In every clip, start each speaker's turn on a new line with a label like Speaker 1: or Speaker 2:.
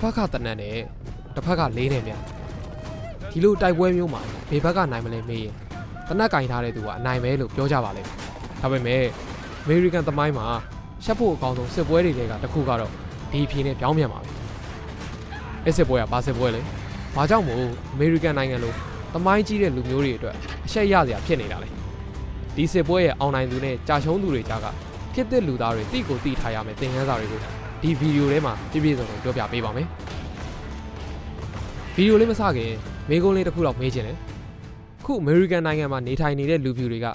Speaker 1: တစ်ဖက်ကတနတ်နဲ့တစ်ဖက်ကလေးနဲ့များဒီလိုတိုက်ပွဲမျိုးမှာဘေဘက်ကနိုင်မလဲမေးရင်တနတ်ကင်ထားတဲ့သူကအနိုင်ပဲလို့ပြောကြပါလိမ့်မယ်ဒါပေမဲ့အမေရိကန်သမိုင်းမှာရှက်ဖို့အကောင်းဆုံးစစ်ပွဲတွေတွေကတစ်ခုကတော့ဒီအဖြေနဲ့ပြောင်းပြန်ပါပဲအဲ့စစ်ပွဲကဘာစစ်ပွဲလဲဘာကြောင့်မို့အမေရိကန်နိုင်ငံလိုသမိုင်းကြီးတဲ့လူမျိုးတွေအတွက်အရှက်ရစရာဖြစ်နေတာလဲဒီစစ်ပွဲရဲ့အောင်နိုင်သူနဲ့ကြာရှုံးသူတွေကြားကခေတ်သစ်လူသားတွေတိကိုတိထားရမယ်သင်ခန်းစာတွေကို ဒီဗီဒီယိုထဲမှာပြည့်ပြည့်စုံစုံပြောပြပေးပါမယ်ဗီဒီယိုလေးမစခင်မေးခွန်းလေးတစ်ခုတော့မေးချင်တယ်ခုအမေရိကန်နိုင်ငံမှာနေထိုင်နေတဲ့လူဖြူတွေက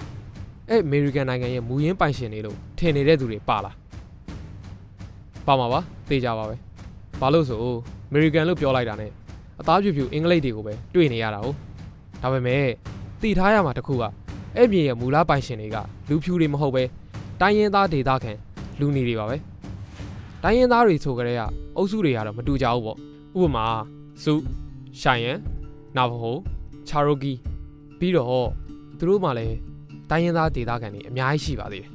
Speaker 1: အဲ့အမေရိကန်နိုင်ငံရဲ့မူရင်းပိုင်ရှင်တွေလို့ထင်နေတဲ့သူတွေပါလားပါမှာပါသိကြပါပဲဘာလို့ဆိုအမေရိကန်လို့ပြောလိုက်တာ ਨੇ အသားဖြူဖြူအင်္ဂလိပ်တွေကိုပဲတွေ့နေရတာ哦ဒါပေမဲ့သိထားရမှာတစ်ခုကအဲ့မြေရဲ့မူလပိုင်ရှင်တွေကလူဖြူတွေမဟုတ်ပဲတိုင်းရင်းသားဒေသခံလူနေတွေပါပဲ တိုင်းရင်းသားတွေဆိုကြတဲ့အုပ်စုတွေကတော့မတူကြဘူးပေါ့ဥပမာစုရှိုင်ယန်နာဗဟိုချာရိုကီပြီးတော့သူတို့မှလည်းတိုင်းရင်းသားဒေသခံတွေအများကြီးရှိပါသေးတယ်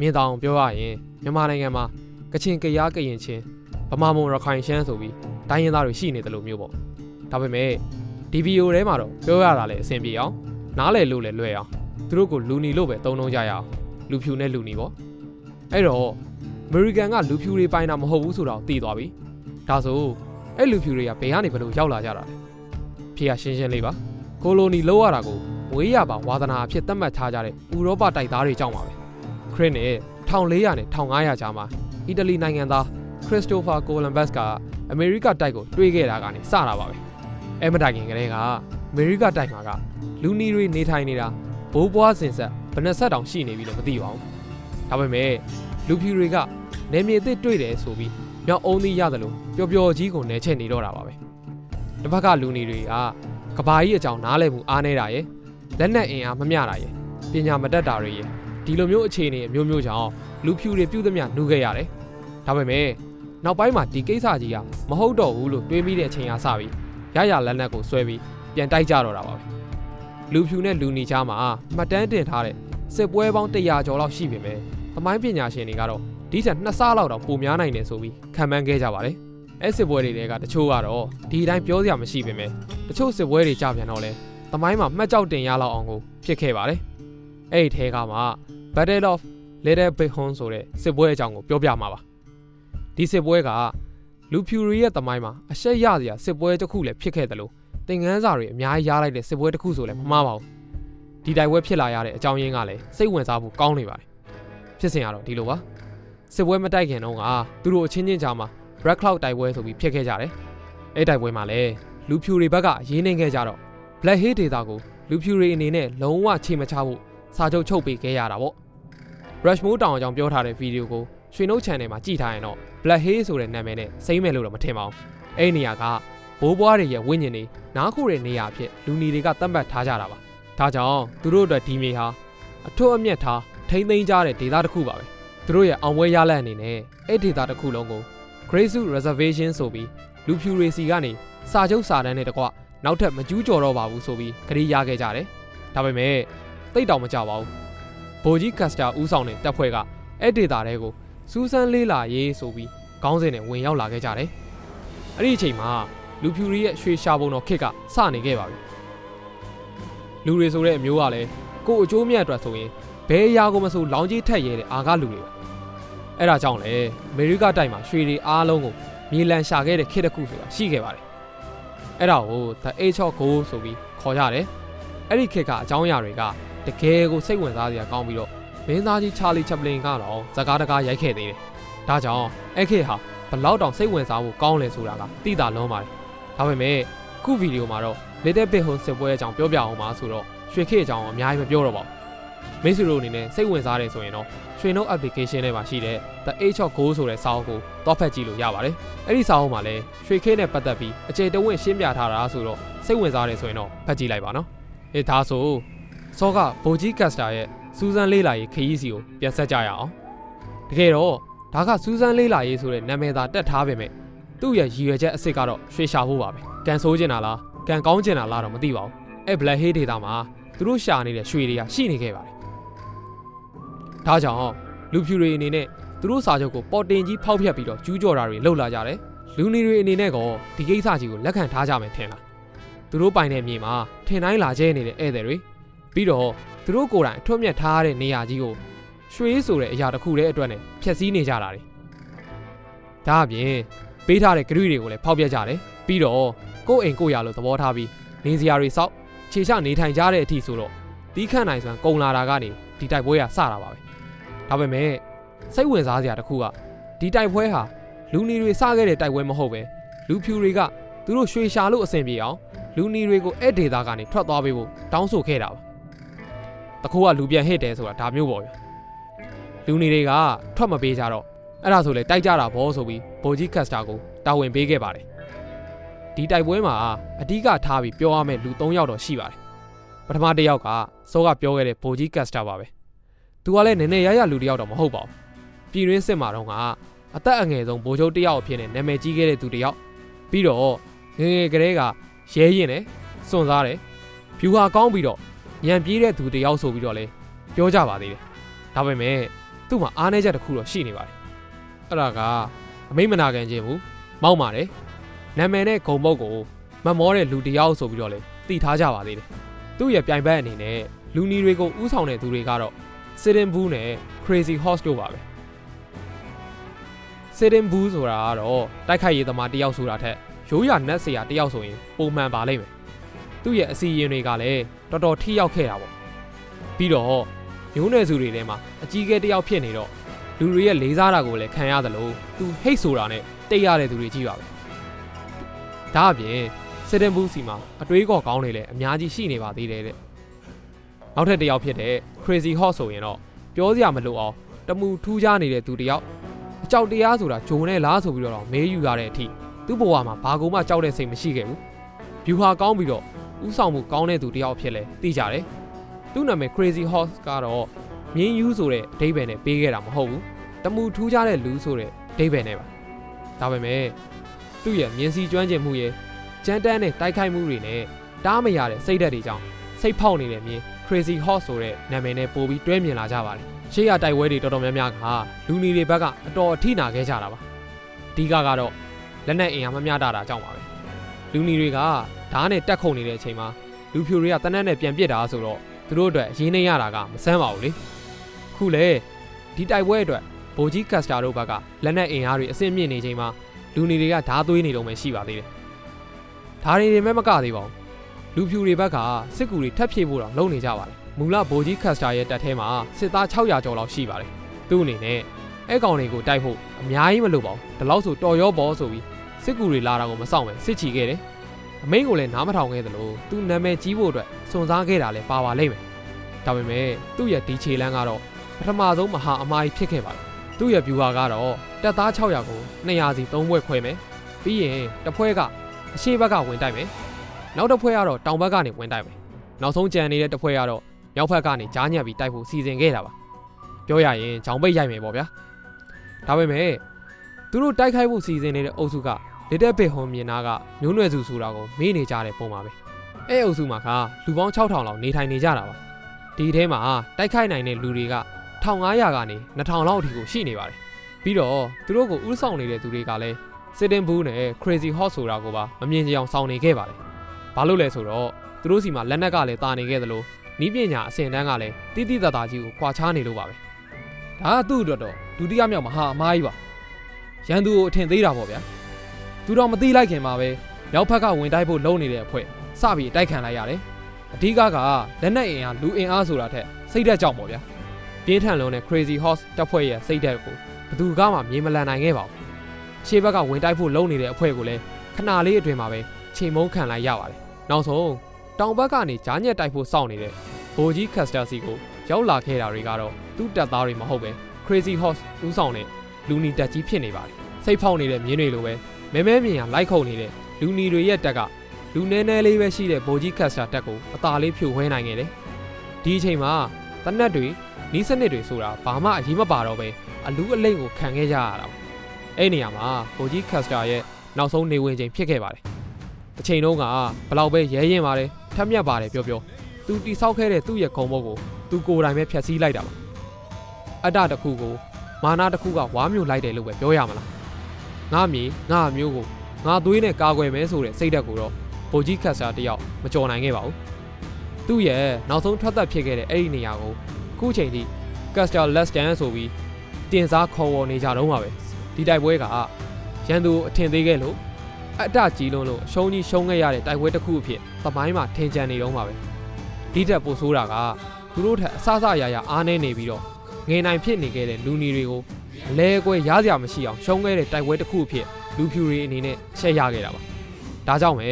Speaker 1: မြင်တောင်ပြောရရင်မြန်မာနိုင်ငံမှာကချင်ကရားကရင်ချင်းဗမာမုံရခိုင်ရှမ်းဆိုပြီးတိုင်းရင်းသားတွေရှိနေတယ်လို့မျိုးပေါ့ဒါပေမဲ့ဒီဗီဒီယိုထဲမှာတော့ပြောရတာလည်းအဆင်ပြေအောင်နားလည်လို့လည်းလွယ်အောင်သူတို့ကိုလူနီလို့ပဲသုံးနှုံးကြရအောင်လူဖြူနဲ့လူနီပေါ့အဲ့တော့အ မေရိကန်ကလူဖြူတွေပိုင်တာမဟုတ်ဘူးဆိုတော့သိသွားပြီဒါဆိုအဲ့လူဖြူတွေကဘယ်ကနေဘယ်လိုရောက်လာကြတာလဲဖြေရရှင်းရှင်းလေးပါကိုလိုနီလောက်ရတာကိုဝေးရပါဝါသနာအဖြစ်သတ်မှတ်ထားကြတဲ့ဥရောပတိုက်သားတွေကြောင့်ပါပဲခရစ်နဲ့1400နဲ့1500ကြားမှာအီတလီနိုင်ငံသားခရစ္စတိုဖာကိုလမ်ဘတ်စ်ကအမေရိကတိုက်ကိုတွေးခဲ့တာကနေစတာပါပဲအဲမတိုင်ခင်ကတည်းကအမေရိကတိုက်မှာကလူနီတွေနေထိုင်နေတာဘိုးဘွားစင်ဆက်ဘယ်နှဆက်တောင်ရှိနေပြီလို့မသိပါဘူးဒါပေမဲ့လူဖြူတွေက နေမြေအစ်စ်တွေ့တယ်ဆိုပြီးမြောက်အုံးသီးရတယ်လို့ပျော်ပျော်ကြီးကိုနေချက်နေတော့တာပါပဲတစ်ဖက်ကလူနီတွေကကဘာကြီးအကြောင်းနားလည်မှုအားနေတာရယ်လက်နက်အင်အားမမျှတာရယ်ပညာမတတ်တာတွေရယ်ဒီလိုမျိုးအခြေအနေအမျိုးမျိုးကြောင့်လူဖြူတွေပြုတ်သမျှနှူးခဲ့ရတယ်ဒါပေမဲ့နောက်ပိုင်းမှာဒီကိစ္စကြီးကမဟုတ်တော့ဘူးလို့တွေးမိတဲ့အချိန်ကစပြီးရရလက်နက်ကိုဆွဲပြီးပြန်တိုက်ကြတော့တာပါပဲလူဖြူနဲ့လူနီချားမှာမှတ်တမ်းတင်ထားတဲ့စစ်ပွဲပေါင်း100ကျော်လောက်ရှိပေမဲ့သမိုင်းပညာရှင်တွေကတော့ ဒီချက်နှစ်ဆလောက်တောင်ပိုများနိုင်တယ်ဆိုပြီးခံမှန်းခဲ့ကြပါတယ်အဲစစ်ပွဲတွေကတချို့ကတော့ဒီအတိုင်းပြောစရာမရှိပေမဲ့တချို့စစ်ပွဲတွေကြပြန်တော့လဲသမိုင်းမှာမှတ်ကြောက်တင်ရလောက်အောင်ကိုဖြစ်ခဲ့ပါတယ်အဲ့ဒီထဲကမှ Battle of Little Bighorn ဆိုတဲ့စစ်ပွဲအကြောင်းကိုပြောပြမှာပါဒီစစ်ပွဲကလူဖြူရီရဲ့သမိုင်းမှာအရှက်ရစရာစစ်ပွဲတစ်ခုလည်းဖြစ်ခဲ့တယ်လို့သင်ခန်းစာတွေအများကြီးရလိုက်တဲ့စစ်ပွဲတစ်ခုဆိုလည်းမမှားပါဘူးဒီတိုက်ပွဲဖြစ်လာရတဲ့အကြောင်းရင်းကလည်းစိတ်ဝင်စားဖို့ကောင်းနေပါတယ်ဖြစ်စဉ်ကတော့ဒီလိုပါ စစ်ပွဲမတိုက်ခင်တုန်းကသူတို့အချင်းချင်းကြားမှာ Black Cloud တိုက်ပွဲဆိုပြီးဖြစ်ခဲ့ကြတယ်အဲ့တိုက်ပွဲမှာလည်းလူဖြူတွေဘက်ကရေးနှိမ်ခဲ့ကြတော့ Black Hill ဒေတာကိုလူဖြူတွေအနေနဲ့လုံးဝချိန်မချဖို့စာချုပ်ချုပ်ပေးခဲ့ရတာပေါ့ Rushmore တောင်အကြောင်းပြောထားတဲ့ဗီဒီယိုကိုရွှေနှုတ် channel မှာကြည့်ထားရင်တော့ Black Hill ဆိုတဲ့နာမည်နဲ့စိမ့်မယ်လို့တော့မထင်ပါဘူးအဲ့ဒီနေရာကဘိုးဘွားတွေရဲ့ဝိညာဉ်တွေနားခိုတဲ့နေရာအဖြစ်လူနီတွေကသတ်မှတ်ထားကြတာပါဒါကြောင့်သူတို့အတွက်ဒီမြေဟာအထွတ်အမြတ်ထားထိမ့်သိမ်းကြတဲ့ဒေသတစ်ခုပါပဲ သူတို့ရဲ့အောင်ပွဲရလဒ်အနေနဲ့အဲ့ဒေသတစ်ခုလုံးကို Grace Reservation ဆိုပြီးလူဖြူတွေစီကနေစာချုပ်စာတမ်းနဲ့တကွနောက်ထပ်မကျူးကျော်တော့ပါဘူးဆိုပြီးကြေညာခဲ့ကြတယ်ဒါပေမဲ့တိတ်တောင်မကြပါဘူးဘိုဂျီကတ်စတာဦးဆောင်တဲ့တပ်ဖွဲ့ကအဲ့ဒေသတဲကိုစူးစမ်းလေးလာရေးဆိုပြီးခေါင်းစဉ်နဲ့ဝင်ရောက်လာခဲ့ကြတယ်အဲ့ဒီအချိန်မှာလူဖြူတွေရဲ့ရွှေရှာပုံတော်ခစ်ကစနေခဲ့ပါပြီလူတွေဆိုတဲ့အမျိုးကလည်းကို့အကျိုးမြတ်အတွက်ဆိုရင် ဘယ်အရာကိုမဆိုလောင်းကြီးထက်ရဲတဲ့အာကလူတွေပါအဲ့ဒါကြောင့်လေအမေရိကတိုက်မှာရွှေတွေအားလုံးကိုမြေလံရှာခဲ့တဲ့ခစ်တစ်ခုဆိုတာရှိခဲ့ပါတယ်အဲ့ဒါကို The Age of Gold ဆိုပြီးခေါ်ကြတယ်အဲ့ဒီခစ်ကအကြောင်းအရာတွေကတကယ်ကိုစိတ်ဝင်စားစရာကောင်းပြီးတော့မင်းသားကြီးချာလီချပ်ပလင်ကတော့ဇကားတကားရိုက်ခဲ့သေးတယ်ဒါကြောင့်အဲ့ခစ်ဟာဘလောက်တောင်စိတ်ဝင်စားဖို့ကောင်းလဲဆိုတာကသိတာလုံးပါတယ်ဒါပေမဲ့ခုဗီဒီယိုမှာတော့ Little Big Horn စစ်ပွဲအကြောင်းပြောပြအောင်ပါဆိုတော့ရွှေခေတ်အကြောင်းအများကြီးမပြောတော့ပါဘူး မိတ်ဆွေတို့အနေနဲ့စိတ်ဝင်စားတယ်ဆိုရင်တော့ရွှေနှုတ် application ထဲမှာရှိတဲ့ The Age of Gold ဆိုတဲ့စာအုပ်ကိုတော့ဖတ်ကြည့်လို့ရပါတယ်အဲ့ဒီစာအုပ်မှာလည်းရွှေခေတ်နဲ့ပတ်သက်ပြီးအကျေတဝင့်ရှင်းပြထားတာဆိုတော့စိတ်ဝင်စားတယ်ဆိုရင်တော့ဖတ်ကြည့်လိုက်ပါနော်အေးဒါဆိုစောကဘိုဂျီကတ်စတာရဲ့စူဇန်လေးလာရေးခရီးစီကိုပြန်ဆက်ကြရအောင်တကယ်တော့ဒါကစူဇန်လေးလာရေးဆိုတဲ့နာမည်သာတက်ထားပေမဲ့သူ့ရဲ့ရည်ရွယ်ချက်အစ်စ်ကတော့ရွှေရှာဖို့ပါပဲကန်ဆိုးကျင်တာလားကန်ကောင်းကျင်တာလားတော့မသိပါဘူးအဲ့ Black Hay ဒေတာမှာသူတို့ရှာနေတဲ့ရွှေတွေကရှိနေခဲ့ပါတယ်။ ဒါကြောင့်လူဖြူတွေအနေနဲ့သူတို့စာချုပ်ကိုပေါ်တင်ကြီးဖောက်ဖျက်ပြီးတော့ကျူးကျော်တာတွေလှုပ်လာကြတယ်။လူနေတွေအနေနဲ့ကောဒီကိစ္စကြီးကိုလက်ခံထားကြမယ်ထင်လားသူတို့ပိုင်တဲ့မြေမှာထင်တိုင်းလာကျဲနေတဲ့ဧည့်သည်တွေပြီးတော့သူတို့ကိုယ်တိုင်အထွတ်မြတ်ထားတဲ့နေရာကြီးကိုရွှေဆိုတဲ့အရာတစ်ခုတည်းအတွက်နဲ့ဖျက်ဆီးနေကြတာတွေဒါအပြင်ပေးထားတဲ့ဂရုတွေကိုလည်းဖောက်ပြက်ကြတယ်ပြီးတော့ကိုယ့်အိမ်ကိုယ့်ရာလို့သဘောထားပြီးနေစရာတွေစောက်ခြေချနေထိုင်ကြတဲ့အထိဆိုတော့တီးခန့်နိုင်စွမ်းကုံလာတာကနေဒီတိုက်ပွဲကစတာပါပဲ ဒါပေမဲ့စိတ်ဝင်စားစရာတစ်ခုကဒီတိုက်ပွဲဟာလူနေတွေစခဲ့တဲ့တိုက်ပွဲမဟုတ်ပဲလူဖြူတွေကသူတို့ရွှေရှာလို့အဆင်ပြေအောင်လူနေတွေကိုအဲ့ဒေတာကနေထွက်သွားပေးဖို့တောင်းဆိုခဲ့တာပါတခိုးကလူပြန်ဟစ်တယ်ဆိုတာဒါမျိုးပေါ့ဗျာလူနေတွေကထွက်မပေးကြတော့အဲ့ဒါဆိုလေတိုက်ကြတာဘောဆိုပြီးဗိုလ်ကြီးကတ်စတာကိုတာဝန်ပေးခဲ့ပါတယ်ဒီတိုက်ပွဲမှာအဓိကထားပြီးပြောရမယ့်လူ၃ယောက်တော့ရှိပါတယ်ပထမတစ်ယောက်ကစောကပြောခဲ့တဲ့ဗိုလ်ကြီးကတ်စတာပါပဲ သူကလည်းနည်းနည်းရရလူတစ်ယောက်တော့မဟုတ်ပါဘူးပြည်ရင်းစစ်မှာတော့ကအသက်အငယ်ဆုံးဗိုလ်ချုပ်တစ်ယောက်အဖြစ်နဲ့နာမည်ကြီးခဲ့တဲ့သူတစ်ယောက်ပြီးတော့ငယ်ငယ်ကလေးကရဲရင်တယ်စွန့်စားတယ်ဖြူဟာကောင်းပြီးတော့ညံပြေးတဲ့သူတစ်ယောက်ဆိုပြီးတော့လဲပြောကြပါသေးတယ်ဒါပေမဲ့သူ့မှာအားနည်းချက်တစ်ခုတော့ရှိနေပါတယ်အဲ့ဒါကအမိတ်မနာခံခြင်းဘူးမောက်ပါတယ်နာမည်နဲ့ဂုံပုတ်ကိုမတ်မောတဲ့လူတစ်ယောက်ဆိုပြီးတော့လဲသိထားကြပါသေးတယ်သူ့ရဲ့ပြိုင်ဘက်အနေနဲ့လူနီတွေကိုဥဆောင်တဲ့သူတွေကတော့ စစ်တင်ဘူးနဲ့ crazy horse တို့ပါပဲစစ်တင်ဘူးဆိုတာကတော့တိုက်ခိုက်ရေးသမားတစ်ယောက်ဆိုတာထက်ရိုးရနက်စရာတစ်ယောက်ဆိုရင်ပုံမှန်ပါလိမ့်မယ်သူ့ရဲ့အစီအရင်တွေကလည်းတော်တော်ထိရောက်ခဲ့တာပေါ့ပြီးတော့မျိုးနွယ်စုတွေထဲမှာအကြီးအကဲတစ်ယောက်ဖြစ်နေတော့လူတွေရဲ့လေးစားတာကိုလည်းခံရသလိုသူဟိတ်ဆိုတာနဲ့တိတ်ရတဲ့သူတွေကြီးပါပဲဒါအပြင်စစ်တင်ဘူးစီမှာအတွေးကော်ကောင်းတွေလည်းအများကြီးရှိနေပါသေးတယ်တဲ့နောက်ထပ်တစ်ယောက်ဖြစ်တဲ့ crazy hot ဆိုရင်တော့ပြောစရာမလိုအောင်တမူထူးခြားနေတဲ့သူတစ်ယောက်အကြောက်တရားဆိုတာဂျုံနဲ့လားဆိုပြီးတော့မေးယူရတဲ့အထိသူ့ဘဝမှာဘာကူမှကြောက်တဲ့စိတ်မရှိခဲ့ဘူး။ view ဟာကောင်းပြီးတော့ဥဆောင်မှုကောင်းတဲ့သူတစ်ယောက်ဖြစ်လဲသိကြတယ်။သူ့နာမည် Crazy Horse ကတော့မြင်းယူဆိုတဲ့အဓိပ္ပာယ်နဲ့ပေးခဲ့တာမဟုတ်ဘူး။တမူထူးခြားတဲ့လူဆိုတဲ့အဓိပ္ပာယ်နဲ့ပါ။ဒါပေမဲ့သူ့ရဲ့မြင်းစီကျွမ်းကျင်မှုရဲ့ကြမ်းတမ်းတဲ့တိုက်ခိုက်မှုတွေနဲ့တားမရတဲ့စိတ်ဓာတ်တွေကြောင့်စိတ်ဖောက်နေတဲ့မြင်း Crazy Horse ဆိုတဲ့နာမည်နဲ့ပို့ပြီးတွဲမြင်လာကြပါတယ်။ရှေ့ရတိုက်ပွဲတွေတော်တော်များများကလူနီတွေဘက်ကအတော်အထိနာခဲ့ကြတာပါ။အဓိကကတော့လက်နက်အင်အားမမျှတာတာကြောင့်ပါပဲလူနီတွေကဓားနဲ့တက်ခုန်နေတဲ့အချိန်မှာလူဖြူတွေကတနက်နဲ့ပြန်ပစ်တာဆိုတော့သူတို့အတွက်ရင်းနေရတာကမဆန်းပါဘူးလေခုလေဒီတိုက်ပွဲအတွက်ဗိုလ်ကြီးကတ်စတာတို့ဘက်ကလက်နက်အင်အားတွေအဆင့်မြင့်နေချိန်မှာလူနီတွေကဓားသွေးနေတော့မှရှိပါသေးတယ်ဓားတွေတွေမဲ့မကသေးပါဘူး လူဖြူတွေဘက်ကစစ်ကူတွေထပ်ဖြည့်ဖို့တော့လုပ်နေကြပါတယ်မူလဗိုလ်ကြီးကတ်စတာရဲ့တပ်ထဲမှာစစ်သား600ကျော်လောက်ရှိပါတယ်သူ့အနေနဲ့အဲကောင်တွေကိုတိုက်ဖို့အများကြီးမလိုပါဘူးဒီလောက်ဆိုတော်ရောပေါ်ဆိုပြီးစစ်ကူတွေလာတာကိုမဆောင်ပဲစစ်ချီခဲ့တယ်အမိန်ကိုလည်းနားမထောင်ခဲ့သလိုသူနာမည်ကြီးဖို့အတွက်စွန့်စားခဲ့တာလည်းပါပါလိမ့်မယ်ဒါပေမဲ့သူ့ရဲ့ဒီခြေလန်းကတော့ပထမဆုံးမဟာအမားကြီးဖြစ်ခဲ့ပါတယ်သူ့ရဲ့ viewer ကတော့တက်သား600ကို200စီ3ဘွဲ့ခွဲမယ်ပြီးရင်တစ်ဖွဲကအရှေ့ဘက်ကဝင်တိုက်မယ် နောက်တစ်ဖွဲကတော့တောင်ဘက်ကနေဝင်တိုက်မယ်နောက်ဆုံးကြံနေတဲ့တစ်ဖွဲကတော့မြောက်ဘက်ကနေကြားညက်ပြီးတိုက်ဖို့စီစဉ်ခဲ့တာပါပြောရရင်ဂျောင်ပိတ်ရိုက်မယ်ပေါ့ဗျာဒါပေမဲ့သူတို့တိုက်ခိုက်ဖို့စီစဉ်နေတဲ့အုပ်စုကလက်တက်ပေဟွန်မြင်နာကမျိုးနွယ်စုဆိုတာကိုမေးနေကြတဲ့ပုံပါပဲအဲအုပ်စုမှာကလူပေါင်း6000လောက်နေထိုင်နေကြတာပါဒီထဲမှာတိုက်ခိုက်နိုင်တဲ့လူတွေက1500ကနေ2000လောက်အထိကိုရှိနေပါတယ်ပြီးတော့သူတို့ကိုဥဆောင်နေတဲ့သူတွေကလည်းစစ်တင်ဘူးနဲ့ crazy hot ဆိုတာကိုပါမမြင်ကြအောင်စောင့်နေခဲ့ပါတယ် ဘာလို့လဲဆိုတော့သူတို့စီမှာလက်နက်ကလည်းတာနေခဲ့သလိုနီးပညာအဆင့်တန်းကလည်းတိတိတသားကြီးကိုခွာချနေလို့ပါပဲဒါကသူ့အတွက်တော့ဒုတိယမြောက်မဟာအမားကြီးပါရန်သူကိုအထင်သေးတာပေါ့ဗျာသူတော့မသိလိုက်ခင်မှာပဲရောက်ဖက်ကဝင်တိုက်ဖို့လုံနေတဲ့အဖွဲ့စပြီးတိုက်ခံလိုက်ရတယ်အဓိကကလက်နက်အင်အားလူအင်အားဆိုတာထက်စိတ်ဓာတ်ကြောင့်ပေါ့ဗျာပြင်းထန်လုံးနဲ့ crazy horse တပ်ဖွဲ့ရဲ့စိတ်ဓာတ်ကိုဘယ်သူကမှမြေမလန်နိုင်ခဲ့ပါဘူးရှေ့ဘက်ကဝင်တိုက်ဖို့လုံနေတဲ့အဖွဲ့ကိုလည်းခဏလေးအတွင်းမှာပဲချိန်မုန်းခံလိုက်ရပါတယ် နောက်ဆုံးတောင်ဘက်ကနေဂျားညက်တိုက်ဖို့စောင့်နေတဲ့ဘိုဂျီကတ်စတာစီကိုရောက်လာခဲ့တာတွေကတော့သူ့တပ်သားတွေမဟုတ်ပဲ crazy horse ဦးဆောင်တဲ့လူနီတက်ကြီးဖြစ်နေပါတယ်စိတ်ဖောက်နေတဲ့မြင်းတွေလိုပဲမဲမဲမြင်ရလိုက်ခုန်နေတဲ့လူနီတွေရဲ့တက်ကလူနဲနဲလေးပဲရှိတဲ့ဘိုဂျီကတ်စတာတက်ကိုအသာလေးဖြိုခွဲနိုင်ခဲ့တယ်ဒီအချိန်မှာတနက်တွေနီးစနစ်တွေဆိုတာဘာမှအရေးမပါတော့ပဲအလူးအလိမ့်ကိုခံခဲ့ကြရတာပါအဲ့နေရာမှာဘိုဂျီကတ်စတာရဲ့နောက်ဆုံးနေဝင်ချိန်ဖြစ်ခဲ့ပါတယ် တစ်ချိန်လုံးကဘလောက်ပဲရဲရင်ပါတယ်ထက်မြက်ပါတယ်ပြောပြောသူတိဆောက်ခဲ့တဲ့သူ့ရဲ့ခုံမုတ်ကိုသူကိုယ်တိုင်ပဲဖျက်ဆီးလိုက်တာပါအတ္တတစ်ခုကိုမာနာတစ်ခုကဝါမျိုးလိုက်တယ်လို့ပဲပြောရမလားငါမြေငါမျိုးကိုငါသွေးနဲ့ကာကွယ်မယ်ဆိုတဲ့စိတ်ဓာတ်ကိုတော့ဗိုလ်ကြီးခတ်ဆာတယောက်မကြော်နိုင်ခဲ့ပါဘူးသူ့ရဲ့နောက်ဆုံးထွက်သက်ဖြစ်ခဲ့တဲ့အဲ့ဒီနေရာကိုအခုချိန်ထိ Castle Lestan ဆိုပြီးတင်စားခေါ်ဝေါ်နေကြတော့မှာပဲဒီတိုက်ပွဲကရန်သူအထင်သေးခဲ့လို့ အတ္တကြီးလုံးလို့အရှုံးကြီးရှုံးခဲ့ရတဲ့တိုက်ပွဲတစ်ခုအဖြစ်သမိုင်းမှာထင်ကြံနေတော့မှာပဲဒီတက်ပိုဆိုးတာကသူတို့ထက်အဆအဆရရအားနေနေပြီးတော့ငယ်နိုင်ဖြစ်နေခဲ့တဲ့လူနီတွေကိုအလဲအကွဲရားစရာမရှိအောင်ရှုံးခဲ့တဲ့တိုက်ပွဲတစ်ခုအဖြစ်လူဖြူတွေအနေနဲ့ချက်ရခဲ့တာပါဒါကြောင့်ပဲ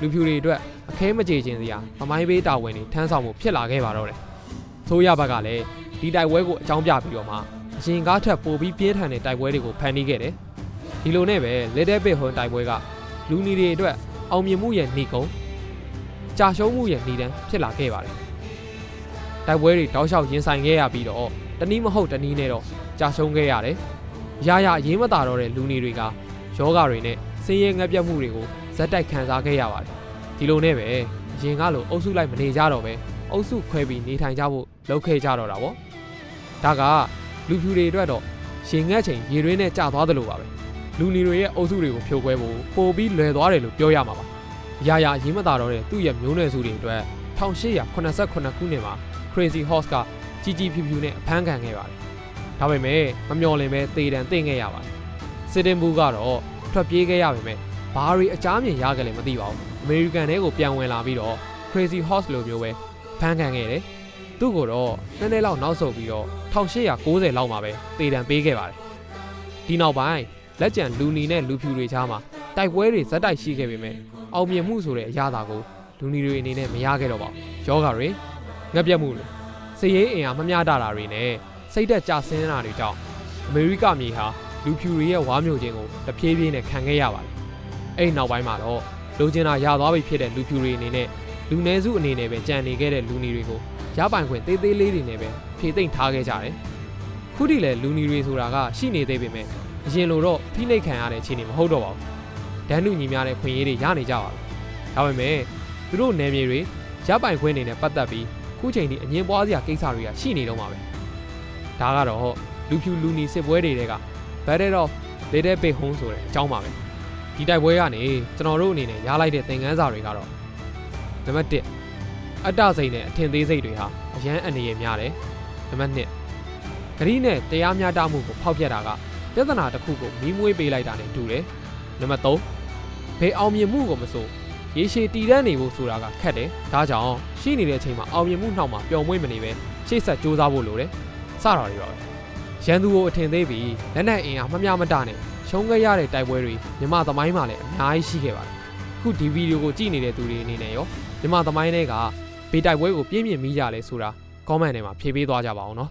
Speaker 1: လူဖြူတွေအတွက်အခဲမကြေခြင်းစရာသမိုင်းဘေးတာဝန်တွေထမ်းဆောင်မှုဖြစ်လာခဲ့ပါတော့တယ်ဆိုရဘက်ကလည်းဒီတိုက်ပွဲကိုအကြောင်းပြပြီးတော့မှအရင်ကားထက်ပိုပြီးပြင်းထန်တဲ့တိုက်ပွဲတွေကိုဖန်တီးခဲ့တယ်ဒီလိုနဲ့ပဲ Little Big Horn တိုက်ပွဲက လူနီတွေအတွက်အောင်မြင်မှုရဲ့နှီးကုံကြာရှုံးမှုရဲ့နှီးတန်းဖြစ်လာခဲ့ပါတယ်တိုက်ပွဲတွေတောက်လျှောက်ရင်ဆိုင်ခဲ့ရပြီးတော့တနည်းမဟုတ်တနည်းနဲ့တော့ကြာရှုံးခဲ့ရတယ်ရရအရေးမသာတော့တဲ့လူနီတွေကယောဂတွေနဲ့ဆင်းရဲငတ်ပြတ်မှုတွေကိုဇက်တိုက်ခံစားခဲ့ရပါတယ်ဒီလိုနဲ့ပဲအရင်ကလိုအုပ်စုလိုက်မနေကြတော့ပဲအုပ်စုခွဲပြီးနေထိုင်ကြဖို့လုပ်ခဲ့ကြတော့တာပေါ့ဒါကလူဖြူတွေအတွက်တော့ရှင်ငတ်ချိန်ရေတွင်းနဲ့ကြာသွားသလိုပါပဲ လူနီတွေရဲ့အုပ်စုတွေကိုဖြိုခွဲဖို့ပိုပြီးလွယ်သွားတယ်လို့ပြောရမှာပါရရအရေးမသာတော့တဲ့သူ့ရဲ့မျိုးနွယ်စုတွေအတွက်1889ခုနှစ်မှာ Crazy Horse ကကြီးကြီးဖြူဖြူနဲ့အဖမ်းခံခဲ့ပါတယ်ဒါပေမဲ့မမျော်လင့်ပဲတေတံတင့်ခဲ့ရပါတယ်စစ်တင်ဘူးကတော့ထွက်ပြေးခဲ့ရပေမဲ့ဘာတွေအကြမ်းမြင်ရခဲ့လဲမသိပါဘူးအမေရိကန်ထဲကိုပြန်ဝင်လာပြီးတော့ Crazy Horse လိုမျိုးပဲဖမ်းခံခဲ့တယ်သူ့ကိုတော့နည်းနည်းလောက်နောက်ဆုတ်ပြီးတော့1890လောက်မှာပဲတေတံပေးခဲ့ပါတယ်ဒီနောက်ပိုင်း လက်ကျန်လူနီနဲ့လူဖြူတွေချားမှာတိုက်ပွဲတွေဇက်တိုက်ရှိခဲ့ပေမဲ့အောင်မြင်မှုဆိုတဲ့အရာသာကိုလူနီတွေအနေနဲ့မရခဲ့တော့ပါဘူးယောဂတွေငက်ပြတ်မှုတွေစည်ရေးအင်အားမမျှတတာတွေနဲ့စိတ်သက်ကြဆင်းတာတွေကြောင့်အမေရိကမြေဟာလူဖြူတွေရဲ့ဝါမျိုးခြင်းကိုတဖြည်းဖြည်းနဲ့ခံခဲ့ရပါတယ်အဲ့ဒီနောက်ပိုင်းမှာတော့လိုချင်တာရသွားပြီဖြစ်တဲ့လူဖြူတွေအနေနဲ့လူနည်းစုအနေနဲ့ပဲကြံနေခဲ့တဲ့လူနီတွေကိုရပိုင်ခွင့်သေးသေးလေးတွေနဲ့ပဲဖြည့်သိမ့်ထားခဲ့ကြတယ်ခုထိလည်းလူနီတွေဆိုတာကရှိနေသေးပေမဲ့ အရင်လိုတော့ဖိနှိပ်ခံရတဲ့အခြေအနေမဟုတ်တော့ပါဘူးဒန်းနုညီများတဲ့ခွင့်ရေးတွေရနေကြပါပြီဒါပေမဲ့သူတို့နယ်မြေတွေရပိုင်ခွင့်တွေနဲ့ပတ်သက်ပြီးခုချိန်ထိအငင်းပွားစရာကိစ္စတွေကရှိနေတော့မှာပဲဒါကတော့လူဖြူလူနီစစ်ပွဲတွေတဲက Battle of Little Big Horn ဆိုတဲ့အကြောင်းပါပဲဒီတိုက်ပွဲကနေကျွန်တော်တို့အနေနဲ့ရလိုက်တဲ့သင်ခန်းစာတွေကတော့နံပါတ်1အတ္တစိတ်နဲ့အထင်သေးစိတ်တွေဟာအရန်အနေရများတယ်နံပါတ်2ဂရီးနဲ့တရားမျှတမှုကိုဖောက်ဖျက်တာက ပြဿနာတစ်ခုကိုမီးမွေးပေးလိုက်တာနဲ့တူတယ်နံပါတ်3ဘယ်အောင်မြင်မှုကိုမဆိုရေရှည်တည်တတ်နေဖို့ဆိုတာကခက်တယ်ဒါကြောင့်ရှိနေတဲ့အချိန်မှာအောင်မြင်မှုနှောက်မှာပျော်မွေ့မနေပဲရှေ့ဆက်စူးစမ်းဖို့လိုတယ်စတာတွေပါပဲရန်သူကိုအထင်သေးပြီးလက်နက်အင်အားမမျှမတနဲ့ရှုံးခဲ့ရတဲ့တိုက်ပွဲတွေမြမသမိုင်းမှာလည်းအများကြီးရှိခဲ့ပါတယ်အခုဒီဗီဒီယိုကိုကြည့်နေတဲ့သူတွေအနေနဲ့ရောမြမသမိုင်းတွေကဘေးတိုက်ပွဲကိုပြင်းပြင်းမိကြလဲဆိုတာ comment ထဲမှာဖြေပေးသွားကြပါအောင်နော်